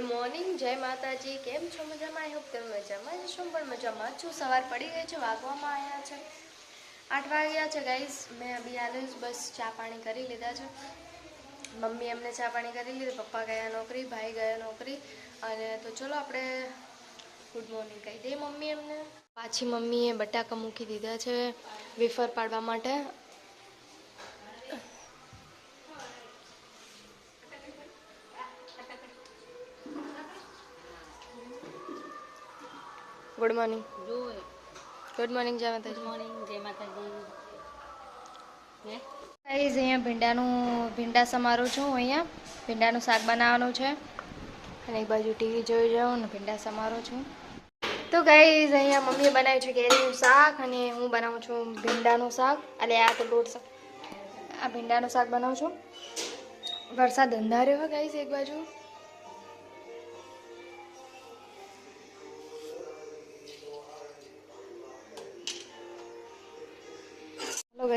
Good morning જય માતાજી. કેમ છો? મજામાં? આઈ હોપ તમે મજામાં જ છો? પણ મજામાં છું. સવાર પડી ગઈ છે, વાગવામાં આવ્યા છે. આઠ વાગ્યા છે ગાઈઝ મેં અભી આલે બસ ચા પાણી કરી લીધા છે. મમ્મી એમને ચા પાણી કરી લીધી. પપ્પા ગયા નોકરી, ભાઈ ગયા નોકરી. અને તો ચલો આપણે ગુડ મોર્નિંગ કહી દઈએ મમ્મી એમને. પાછી મમ્મીએ બટાકા મૂકી દીધા છે વેફર પાડવા માટે. ગુડ મોર્નિંગ ગુડ મોર્નિંગ જય માતાજી ગુડ મોર્નિંગ જય માતાજી ગાઈઝ અહીંયા ભીંડાનું ભીંડા સમારું છું અહીંયા. ભીંડાનું શાક બનાવવાનું છે. અને એક બાજુ ટીવી જોઈ જાઉં ને ભીંડા સમારો છું. તો ગાઈઝ અહીંયા મમ્મીએ બનાવ્યું છે કેરીનું શાક અને હું બનાવું છું ભીંડાનું શાક. એટલે આ તો લોટ આ ભીંડાનું શાક બનાવું છું. વરસાદ અંધાર્યો હોય ગાઈઝ એક બાજુ.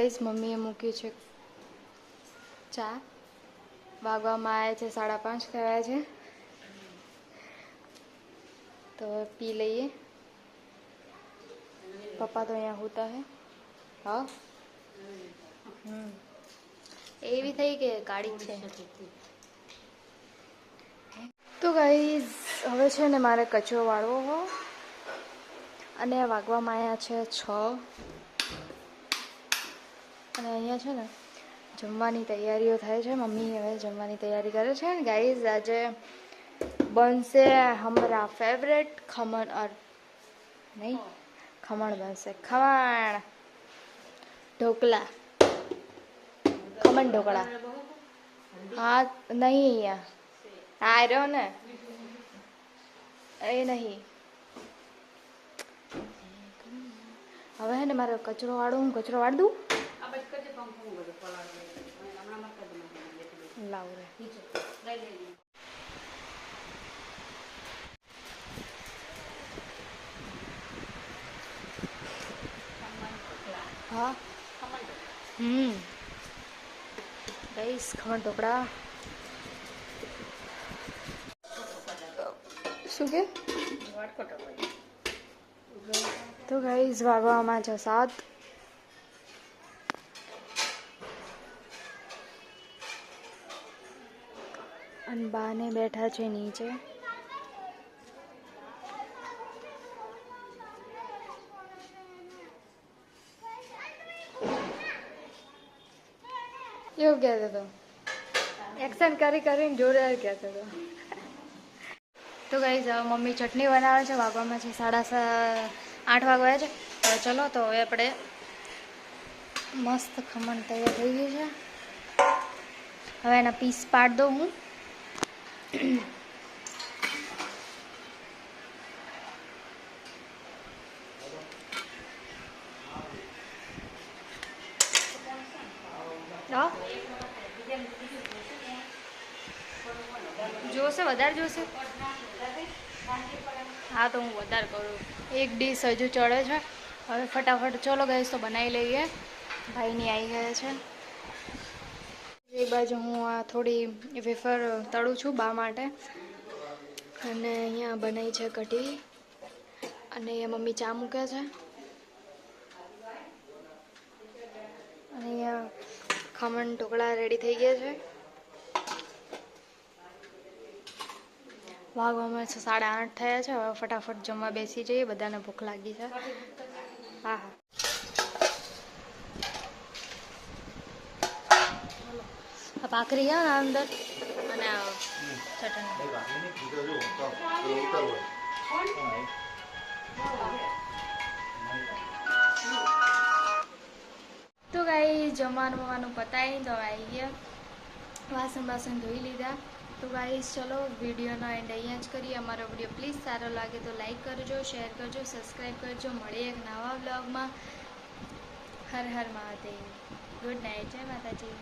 ગાઈઝ મમ્મીએ મૂકી છે. ચા. વાગવામાં આવ્યા છે સાડા પાંચ થયા છે. તો પી લઈએ. પપ્પા તો અહીંયા હોતા હે. હા? એવી થઈ કે કાળી છે. તો ગાઈઝ હવે છે ને મારે કચરો વાળવો હો. અને વાગવામાં આવ્યા છે છ. અને અહીંયા છે ને જમવાની તૈયારીઓ થાય છે. મમ્મી હવે જમવાની તૈયારી કરે છે. ને ગાઈઝ આજે બનશે હમરા ફેવરેટ ખમણ અર નહીં, ખમણ બનશે. ખમણ ઢોકળા ખમણ ઢોકળા. હા, નહીં અહીંયા. આ રહ્યો ને. એ નહીં. હવે હે ને મારો કચરો વાળું, હું કચરો વાળ દઉં. લાવ રે હા? હમ. ગઈશ ખમણ ઢોકળા. શું કે? તો ગઈશ વાગવામાં છે સાત. અને બાને બેઠા છે નીચે. એવું કહેતો હતો. એક્શન કરી કરીને જોરદાર કહેતો હતો. તો ગઈ મમ્મી ચટણી બનાવે છે વાગવામાં છે સાડા આઠ વાગવા છે. ચલો, તો હવે આપણે મસ્ત ખમણ તૈયાર થઈ ગયું છે. હવે એના પીસ પાડ દઉં હા. જોશે વધારે જોશે હા તો હું વધારે કરું એક ડીશ હજુ ચડે છે હવે ફટાફટ ચલો ગઈશ તો બનાવી લઈએ ભાઈની આવી ગયા છે એક બાજુ હું આ થોડી વેફર તળું છું બા માટે. અને અહીંયા બનાવી છે કઢી. અને અહીંયા મમ્મી ચા મૂકે છે. અને અહીંયા ખમણ ઢોકળા રેડી થઈ ગયા છે. વાગવામાં સાડા આઠ થયા છે. હવે ફટાફટ જમવા બેસી જઈએ. બધાને ભૂખ લાગી છે. હા હા. આ ભાખરી છે ને અંદર. અને આ ચટણી. તો ગાઈ જમવાનું વમવાનું પતાવી તો આવી ગયા. વાસણ બાસણ ધોઈ લીધા. તો ગાઈસ ચલો, વિડીયોનો એન્ડ અહીંયા જ કરીએ. અમારો વીડિયો પ્લીઝ સારો લાગે તો લાઈક કરજો શેર કરજો સબસ્ક્રાઈબ કરજો. મળીએ એક નવા બ્લોગમાં હર હર મહાદેવ. ગુડ નાઇટ જય માતાજી.